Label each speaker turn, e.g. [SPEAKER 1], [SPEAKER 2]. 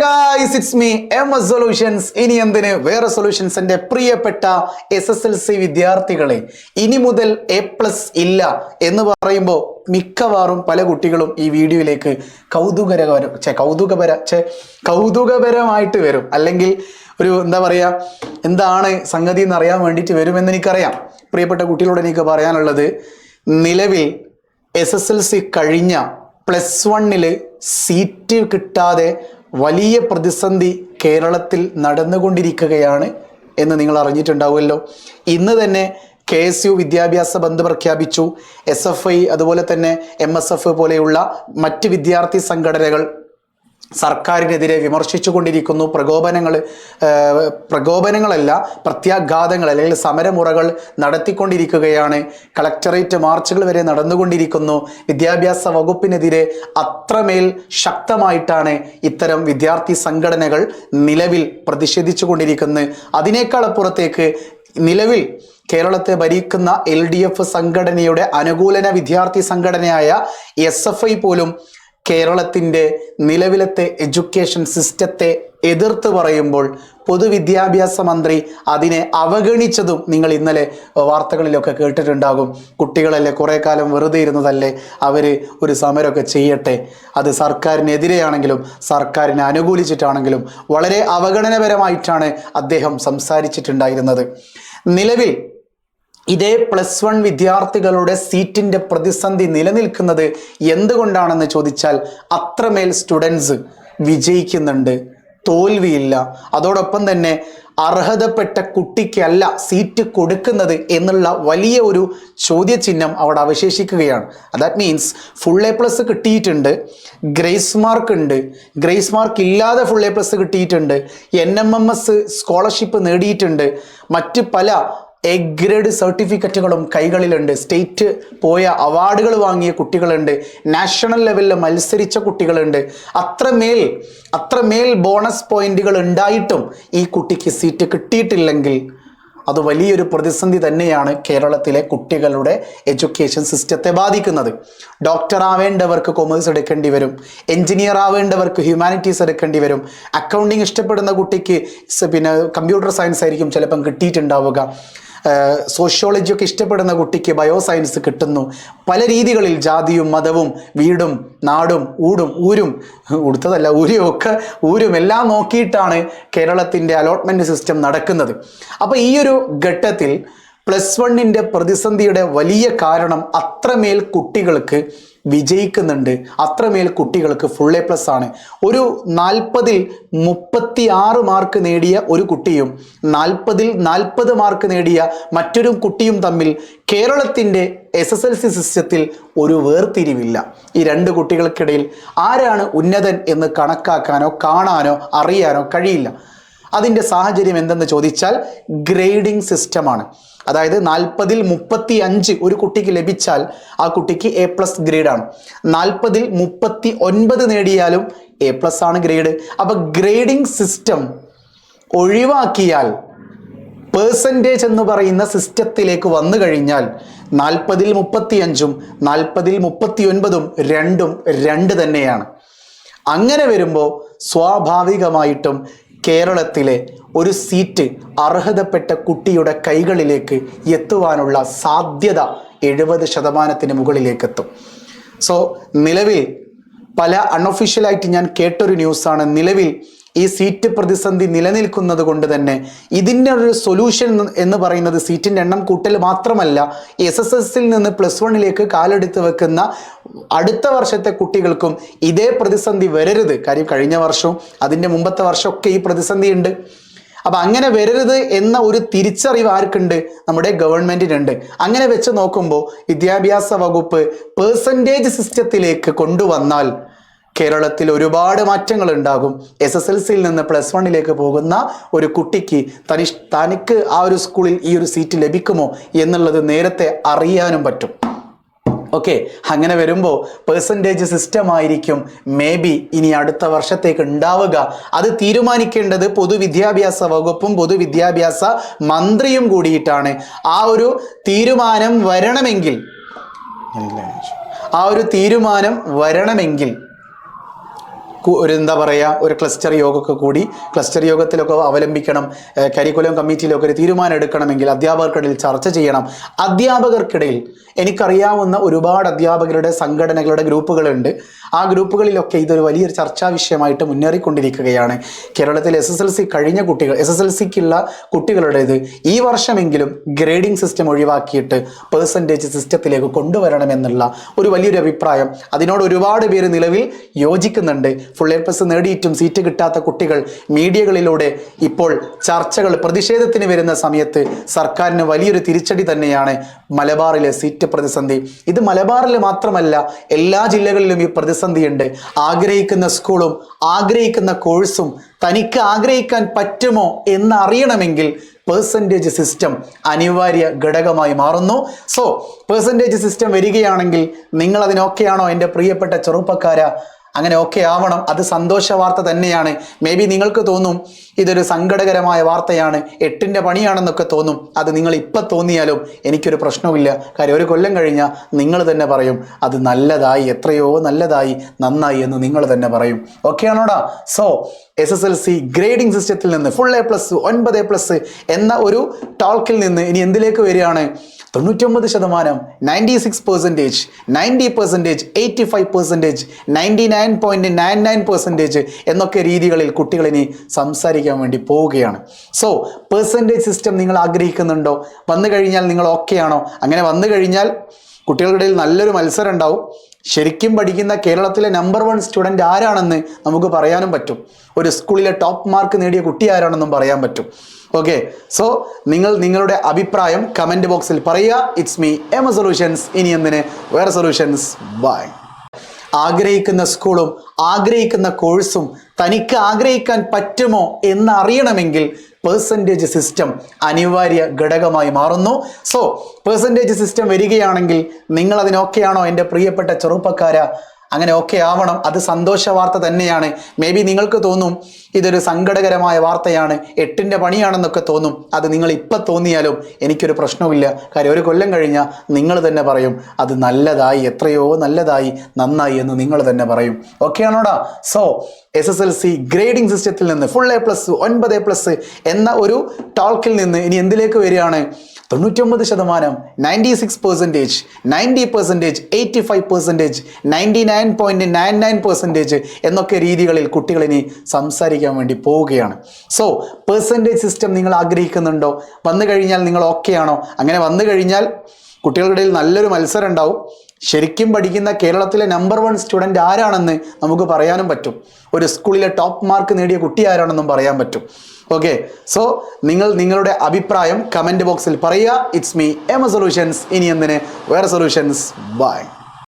[SPEAKER 1] Guys it's me M S solutions ഇനി എന്തിന്? വേറെ സൊല്യൂഷൻസിന്റെ പ്രിയപ്പെട്ട എസ് എസ് എൽ സി വിദ്യാർത്ഥികളെ. ഇനി മുതൽ എ പ്ലസ് ഇല്ല എന്ന് പറയുമ്പോൾ മിക്കവാറും പല കുട്ടികളും ഈ വീഡിയോയിലേക്ക് കൗതുകരകരം ചെ കൗതുകപര ചെ കൗതുകപരമായിട്ട് വരും. അല്ലെങ്കിൽ ഒരു എന്താ പറയുക എന്താണ് സംഗതി എന്ന് അറിയാൻ വേണ്ടിയിട്ട് വരുമെന്ന് എനിക്കറിയാം. പ്രിയപ്പെട്ട കുട്ടികളോട് എനിക്ക് പറയാനുള്ളത് നിലവിൽ എസ് എസ് എൽ സി കഴിഞ്ഞ പ്ലസ് വണ്ണിൽ സീറ്റ് കിട്ടാതെ വലിയ പ്രതിസന്ധി കേരളത്തിൽ നടന്നുകൊണ്ടിരിക്കുകയാണ് എന്ന് നിങ്ങൾ അറിഞ്ഞിട്ടുണ്ടാവുമല്ലോ. ഇന്ന് തന്നെ കെ എസ് യു വിദ്യാഭ്യാസ ബന്ദ് പ്രഖ്യാപിച്ചു. എസ് എഫ് ഐ അതുപോലെ തന്നെ എം എസ് എഫ് പോലെയുള്ള മറ്റ് വിദ്യാർത്ഥി സംഘടനകൾ സർക്കാരിനെതിരെ വിമർശിച്ചു കൊണ്ടിരിക്കുന്നു പ്രകോപനങ്ങൾ പ്രകോപനങ്ങളല്ല പ്രത്യാഘാതങ്ങൾ അല്ലെങ്കിൽ സമരമുറകൾ നടത്തിക്കൊണ്ടിരിക്കുകയാണ്. കളക്ടറേറ്റ് മാർച്ചുകൾ വരെ നടന്നുകൊണ്ടിരിക്കുന്നു. വിദ്യാഭ്യാസ വകുപ്പിനെതിരെ അത്രമേൽ ശക്തമായിട്ടാണ് ഇത്തരം വിദ്യാർത്ഥി സംഘടനകൾ നിലവിൽ പ്രതിഷേധിച്ചു കൊണ്ടിരിക്കുന്നത് അതിനേക്കാൾ അപ്പുറത്തേക്ക് നിലവിൽ കേരളത്തെ ഭരിക്കുന്ന എൽ ഡി എഫ് സംഘടനയുടെ അനുകൂലന വിദ്യാർത്ഥി സംഘടനയായ എസ് എഫ് ഐ പോലും കേരളത്തിന്റെ നിലവിലത്തെ എഡ്യൂക്കേഷൻ സിസ്റ്റത്തെ എതിർത്ത് പറയുമ്പോൾ പൊതുവിദ്യാഭ്യാസ മന്ത്രി അതിനെ അവഗണിച്ചതും നിങ്ങൾ ഇന്നലെ വാർത്തകളിലൊക്കെ കേട്ടിട്ടുണ്ടാകും. കുട്ടികളല്ലേ കുറേ കാലം വെറുതെ ഇരുന്നതല്ലേ? അവർ ഒരു സമരമൊക്കെ ചെയ്യട്ടെ. അത് സർക്കാരിനെതിരെയാണെങ്കിലും സർക്കാരിനെ അനുകൂലിച്ചിട്ടാണെങ്കിലും വളരെ അവഗണനപരമായിട്ടാണ് അദ്ദേഹം സംസാരിച്ചിട്ടുണ്ടായിരുന്നത്. നിലവിൽ ഇതേ പ്ലസ് വൺ വിദ്യാർത്ഥികളുടെ സീറ്റിന്റെ പ്രതിസന്ധി നിലനിൽക്കുന്നത് എന്തുകൊണ്ടാണെന്ന് ചോദിച്ചാൽ അത്രമേൽ സ്റ്റുഡൻസ് വിജയിക്കുന്നുണ്ട്. തോൽവിയില്ല. അതോടൊപ്പം തന്നെ അർഹതപ്പെട്ട കുട്ടിക്കല്ല സീറ്റ് കൊടുക്കുന്നത് എന്നുള്ള വലിയ ഒരു ചോദ്യചിഹ്നം അവിടെ അവശേഷിക്കുകയാണ്. That means full A plus കിട്ടിയിട്ടുണ്ട്. ഗ്രേസ് മാർക്ക് ഉണ്ട്. ഗ്രേസ് മാർക്ക് ഇല്ലാതെ ഫുൾ എ പ്ലസ് കിട്ടിയിട്ടുണ്ട്. N M M S scholarship നേടിയിട്ടുണ്ട്. മറ്റ് പല എ ഗ്രേഡ് സർട്ടിഫിക്കറ്റുകളും കൈകളിലുണ്ട്. സ്റ്റേറ്റ് പോയ അവാർഡുകൾ വാങ്ങിയ കുട്ടികളുണ്ട്. നാഷണൽ ലെവലിൽ മത്സരിച്ച കുട്ടികളുണ്ട്. അത്രമേൽ അത്രമേൽ ബോണസ് പോയിന്റുകൾ ഉണ്ടായിട്ടും ഈ കുട്ടിക്ക് സീറ്റ് കിട്ടിയിട്ടില്ലെങ്കിൽ അത് വലിയൊരു പ്രതിസന്ധി തന്നെയാണ് കേരളത്തിലെ കുട്ടികളുടെ എഡ്യൂക്കേഷൻ സിസ്റ്റത്തെ ബാധിക്കുന്നത്. ഡോക്ടർ ആവേണ്ടവർക്ക് കൊമേഴ്സ് എടുക്കേണ്ടി വരും. എഞ്ചിനീയർ ആവേണ്ടവർക്ക് ഹ്യൂമാനിറ്റീസ് എടുക്കേണ്ടി വരും. അക്കൗണ്ടിങ് ഇഷ്ടപ്പെടുന്ന കുട്ടിക്ക് പിന്നെ കമ്പ്യൂട്ടർ സയൻസ് ആയിരിക്കും ചിലപ്പം കിട്ടിയിട്ടുണ്ടാവുക. സോഷ്യോളജി ഒക്കെ ഇഷ്ടപ്പെടുന്ന കുട്ടിക്ക് ബയോ സയൻസ് കിട്ടുന്നു. പല രീതികളിൽ ജാതിയും മതവും വീടും നാടും ഊടും ഊരും ഉടുത്തതല്ല ഊരും ഒക്കെ ഊരും എല്ലാം നോക്കിയിട്ടാണ് കേരളത്തിന്റെ അലോട്ട്മെന്റ് സിസ്റ്റം നടക്കുന്നത്. അപ്പോൾ ഈ ഒരു ഘട്ടത്തിൽ പ്ലസ് വണ്ണിന്റെ പ്രതിസന്ധിയുടെ വലിയ കാരണം അത്രമേൽ കുട്ടികൾക്ക് വിജയിക്കുന്നുണ്ട്. അത്രമേൽ കുട്ടികൾക്ക് ഫുൾ എ പ്ലസ് ആണ്. ഒരു നാൽപ്പതിൽ മുപ്പത്തി ആറ് മാർക്ക് നേടിയ ഒരു കുട്ടിയും നാൽപ്പതിൽ നാൽപ്പത് മാർക്ക് നേടിയ മറ്റൊരു കുട്ടിയും തമ്മിൽ കേരളത്തിന്റെ എസ് എസ് എൽ സി സിസ്റ്റത്തിൽ ഒരു വേർതിരിവില്ല. ഈ രണ്ട് കുട്ടികൾക്കിടയിൽ ആരാണ് ഉന്നതൻ എന്ന് കണക്കാക്കാനോ കാണാനോ അറിയാനോ കഴിയില്ല. അതിന്റെ സാഹചര്യം എന്തെന്ന് ചോദിച്ചാൽ ഗ്രേഡിംഗ് സിസ്റ്റമാണ്. അതായത് നാൽപ്പതിൽ മുപ്പത്തി അഞ്ച് ഒരു കുട്ടിക്ക് ലഭിച്ചാൽ ആ കുട്ടിക്ക് എ പ്ലസ് ഗ്രേഡാണ് നാൽപ്പതിൽ മുപ്പത്തി ഒൻപത് നേടിയാലും എ പ്ലസ് ആണ് ഗ്രേഡ് അപ്പോൾ ഗ്രേഡിംഗ് സിസ്റ്റം ഒഴിവാക്കിയാൽ പേഴ്സന്റേജ് എന്ന് പറയുന്ന സിസ്റ്റത്തിലേക്ക് വന്നു കഴിഞ്ഞാൽ നാൽപ്പതിൽ മുപ്പത്തി അഞ്ചും നാൽപ്പതിൽ മുപ്പത്തി ഒൻപതും രണ്ടും രണ്ട് തന്നെയാണ്. അങ്ങനെ വരുമ്പോൾ സ്വാഭാവികമായിട്ടും കേരളത്തിലെ ഒരു സീറ്റ് അർഹതപ്പെട്ട കുട്ടിയുടെ കൈകളിലേക്ക് എത്തുവാനുള്ള സാധ്യത എഴുപത് ശതമാനത്തിന് മുകളിലേക്ക് എത്തും സോ നിലവിൽ പല അൺഒഫീഷ്യലായിട്ട് ഞാൻ കേട്ടൊരു ന്യൂസാണ് നിലവിൽ ഈ സീറ്റ് പ്രതിസന്ധി നിലനിൽക്കുന്നത് കൊണ്ട് തന്നെ ഇതിന്റെ ഒരു സൊല്യൂഷൻ എന്ന് പറയുന്നത് സീറ്റിന്റെ എണ്ണം കൂട്ടൽ മാത്രമല്ല എസ് എസ് എസിൽ നിന്ന് പ്ലസ് വണ്ണിലേക്ക് കാലെടുത്ത് വെക്കുന്ന അടുത്ത വർഷത്തെ കുട്ടികൾക്കും ഇതേ പ്രതിസന്ധി വരരുത്. കാര്യം കഴിഞ്ഞ വർഷവും അതിന്റെ മുമ്പത്തെ വർഷമൊക്കെ ഈ പ്രതിസന്ധി ഉണ്ട്. അപ്പം അങ്ങനെ വരരുത് എന്ന ഒരു തിരിച്ചറിവ് ആർക്കുണ്ട്? നമ്മുടെ ഗവൺമെന്റിനുണ്ട് അങ്ങനെ വെച്ച് നോക്കുമ്പോൾ വിദ്യാഭ്യാസ വകുപ്പ് പേഴ്സന്റേജ് സിസ്റ്റത്തിലേക്ക് കൊണ്ടുവന്നാൽ കേരളത്തിൽ ഒരുപാട് മാറ്റങ്ങൾ ഉണ്ടാകും എസ് എസ് എൽ സിയിൽ നിന്ന് പ്ലസ് വണ്ണിലേക്ക് പോകുന്ന ഒരു കുട്ടിക്ക് തനി തനിക്ക് ആ ഒരു സ്കൂളിൽ ഈ ഒരു സീറ്റ് ലഭിക്കുമോ എന്നുള്ളത് നേരത്തെ അറിയാനും പറ്റും. ഓക്കെ അങ്ങനെ വരുമ്പോൾ പേഴ്സന്റേജ് സിസ്റ്റം ആയിരിക്കും മേ ബി ഇനി അടുത്ത വർഷത്തേക്ക് ഉണ്ടാവുക. അത് തീരുമാനിക്കേണ്ടത് പൊതുവിദ്യാഭ്യാസ വകുപ്പും പൊതുവിദ്യാഭ്യാസ മന്ത്രിയും കൂടിയിട്ടാണ്. ആ ഒരു തീരുമാനം വരണമെങ്കിൽ ആ ഒരു തീരുമാനം വരണമെങ്കിൽ ഒരു എന്താ പറയുക ഒരു ക്ലസ്റ്റർ യോഗമൊക്കെ കൂടി ക്ലസ്റ്റർ യോഗത്തിലൊക്കെ അവലംബിക്കണം കരിക്കുലം കമ്മിറ്റിയിലൊക്കെ ഒരു തീരുമാനം എടുക്കണമെങ്കിൽ അധ്യാപകർക്കിടയിൽ ചർച്ച ചെയ്യണം. അധ്യാപകർക്കിടയിൽ എനിക്കറിയാവുന്ന ഒരുപാട് അധ്യാപകരുടെ സംഘടനകളുടെ ഗ്രൂപ്പുകളുണ്ട്. ആ ഗ്രൂപ്പുകളിലൊക്കെ ഇതൊരു വലിയൊരു ചർച്ചാ വിഷയമായിട്ട് മുന്നേറിക്കൊണ്ടിരിക്കുകയാണ്. കേരളത്തിൽ എസ് എസ് എൽ സി കഴിഞ്ഞ കുട്ടികൾ എസ് എസ് എൽ സിക്കുള്ള കുട്ടികളുടേത് ഈ വർഷമെങ്കിലും ഗ്രേഡിംഗ് സിസ്റ്റം ഒഴിവാക്കിയിട്ട് പേഴ്സന്റേജ് സിസ്റ്റത്തിലേക്ക് കൊണ്ടുവരണമെന്നുള്ള ഒരു വലിയൊരു അഭിപ്രായം അതിനോട് ഒരുപാട് പേര് നിലവിൽ യോജിക്കുന്നുണ്ട്. ഫുൾ എ പ്ലസ് നേടിയിട്ടും സീറ്റ് കിട്ടാത്ത കുട്ടികൾ മീഡിയകളിലൂടെ ഇപ്പോൾ ചർച്ചകൾ പ്രതിഷേധത്തിന് വരുന്ന സമയത്ത് സർക്കാരിന് വലിയൊരു തിരിച്ചടി തന്നെയാണ് മലബാറിലെ സീറ്റ് പ്രതിസന്ധി. ഇത് മലബാറിൽ മാത്രമല്ല എല്ലാ ജില്ലകളിലും ഈ പ്രതിസന്ധിയുണ്ട് ആഗ്രഹിക്കുന്ന സ്കൂളും ആഗ്രഹിക്കുന്ന കോഴ്സും തനിക്ക് ആഗ്രഹിക്കാൻ പറ്റുമോ എന്നറിയണമെങ്കിൽ പേഴ്സന്റേജ് സിസ്റ്റം അനിവാര്യ ഘടകമായി മാറുന്നു. സോ പേഴ്സന്റേജ് സിസ്റ്റം വരികയാണെങ്കിൽ നിങ്ങൾ അതിനൊക്കെയാണോ എന്റെ പ്രിയപ്പെട്ട ചെറുപ്പക്കാര? അങ്ങനെ ഒക്കെ ആവണം. അത് സന്തോഷ വാർത്ത തന്നെയാണ്. മേ ബി നിങ്ങൾക്ക് തോന്നും ഇതൊരു സങ്കടകരമായ വാർത്തയാണ്. എട്ടിന്റെ പണിയാണെന്നൊക്കെ തോന്നും. അത് നിങ്ങൾ ഇപ്പം തോന്നിയാലും എനിക്കൊരു പ്രശ്നവുമില്ല. കാര്യം ഒരു കൊല്ലം കഴിഞ്ഞാൽ നിങ്ങൾ തന്നെ പറയും അത് നല്ലതായി എത്രയോ നല്ലതായി നന്നായി എന്ന് നിങ്ങൾ തന്നെ പറയും. Okay ആണോടാ? So S S L C grading സിസ്റ്റത്തിൽ നിന്ന് ഫുൾ എ പ്ലസ് ഒൻപത് എ പ്ലസ് എന്ന ഒരു ടോൾക്കിൽ നിന്ന് ഇനി എന്തിലേക്ക് വരികയാണ്? തൊണ്ണൂറ്റൊമ്പത് ശതമാനം ninety six percentage ninety percentage eighty five percentage ninety nine point nine nine percentage എന്നൊക്കെ രീതികളിൽ കുട്ടികളിനി സംസാരിക്കാൻ വേണ്ടി പോവുകയാണ്. സോ പെർസെന്റേജ് സിസ്റ്റം നിങ്ങൾ ആഗ്രഹിക്കുന്നുണ്ടോ? വന്നു കഴിഞ്ഞാൽ നിങ്ങൾ ഓക്കെ ആണോ? അങ്ങനെ വന്നു കഴിഞ്ഞാൽ കുട്ടികളുടെ ഇടയിൽ നല്ലൊരു മത്സരം ഉണ്ടാവും. ശരിക്കും പഠിക്കുന്ന കേരളത്തിലെ നമ്പർ വൺ സ്റ്റുഡന്റ് ആരാണെന്ന് നമുക്ക് പറയാനും പറ്റും. ഒരു സ്കൂളിലെ ടോപ്പ് മാർക്ക് നേടിയ കുട്ടി ആരാണെന്നും പറയാൻ പറ്റും. ഓക്കെ സോ നിങ്ങൾ നിങ്ങളുടെ അഭിപ്രായം കമന്റ് ബോക്സിൽ പറയുക. ഇറ്റ്സ് മീ എം സൊല്യൂഷൻസ് ഇനി എന്തിന്? വേറെ സൊല്യൂഷൻസ് ബൈ ആഗ്രഹിക്കുന്ന സ്കൂളും ആഗ്രഹിക്കുന്ന കോഴ്സും തനിക്ക് ആഗ്രഹിക്കാൻ പറ്റുമോ എന്നറിയണമെങ്കിൽ പേഴ്സന്റേജ് സിസ്റ്റം അനിവാര്യ ഘടകമായി മാറുന്നു. സോ പേഴ്സന്റേജ് സിസ്റ്റം വരികയാണെങ്കിൽ നിങ്ങൾ അതിനൊക്കെയാണോ എന്റെ പ്രിയപ്പെട്ട ചെറുപ്പക്കാര അങ്ങനെ ഒക്കെ ആവണം. അത് സന്തോഷ വാർത്ത തന്നെയാണ്. മേ ബി നിങ്ങൾക്ക് തോന്നും ഇതൊരു സങ്കടകരമായ വാർത്തയാണ്. എട്ടിന്റെ പണിയാണെന്നൊക്കെ തോന്നും. അത് നിങ്ങൾ ഇപ്പം തോന്നിയാലും എനിക്കൊരു പ്രശ്നവുമില്ല. കാര്യം ഒരു കൊല്ലം കഴിഞ്ഞാൽ നിങ്ങൾ തന്നെ പറയും അത് നല്ലതായി എത്രയോ നല്ലതായി നന്നായി എന്ന് നിങ്ങൾ തന്നെ പറയും. Okay ആണോടാ? So S S L C grading സിസ്റ്റത്തിൽ നിന്ന് ഫുൾ എ പ്ലസ് ഒൻപത് എ പ്ലസ് എന്ന ഒരു ടോൾക്കിൽ നിന്ന് ഇനി എന്തിലേക്ക് വരികയാണ്? തൊണ്ണൂറ്റൊമ്പത് ശതമാനം ninety six percentage ninety percentage eighty five percentage ninety nine point nine nine percentage എന്നൊക്കെ രീതികളിൽ കുട്ടികളിനി സംസാരിക്കാൻ വേണ്ടി പോവുകയാണ്. സോ പെർസെന്റേജ് സിസ്റ്റം നിങ്ങൾ ആഗ്രഹിക്കുന്നുണ്ടോ? വന്നു കഴിഞ്ഞാൽ നിങ്ങൾ ഓക്കെ ആണോ? അങ്ങനെ വന്നു കഴിഞ്ഞാൽ കുട്ടികളുടെ ഇടയിൽ നല്ലൊരു മത്സരം ഉണ്ടാവും. ശരിക്കും പഠിക്കുന്ന കേരളത്തിലെ നമ്പർ വൺ സ്റ്റുഡന്റ് ആരാണെന്ന് നമുക്ക് പറയാനും പറ്റും. ഒരു സ്കൂളിലെ ടോപ്പ് മാർക്ക് നേടിയ കുട്ടി ആരാണെന്നും പറയാൻ പറ്റും. ഓക്കെ സോ നിങ്ങൾ നിങ്ങളുടെ അഭിപ്രായം കമന്റ് ബോക്സിൽ പറയുക. ഇറ്റ്സ് മീ എം സൊല്യൂഷൻസ് ഇനി എന്തിന്? വേറെ സൊല്യൂഷൻസ് ബൈ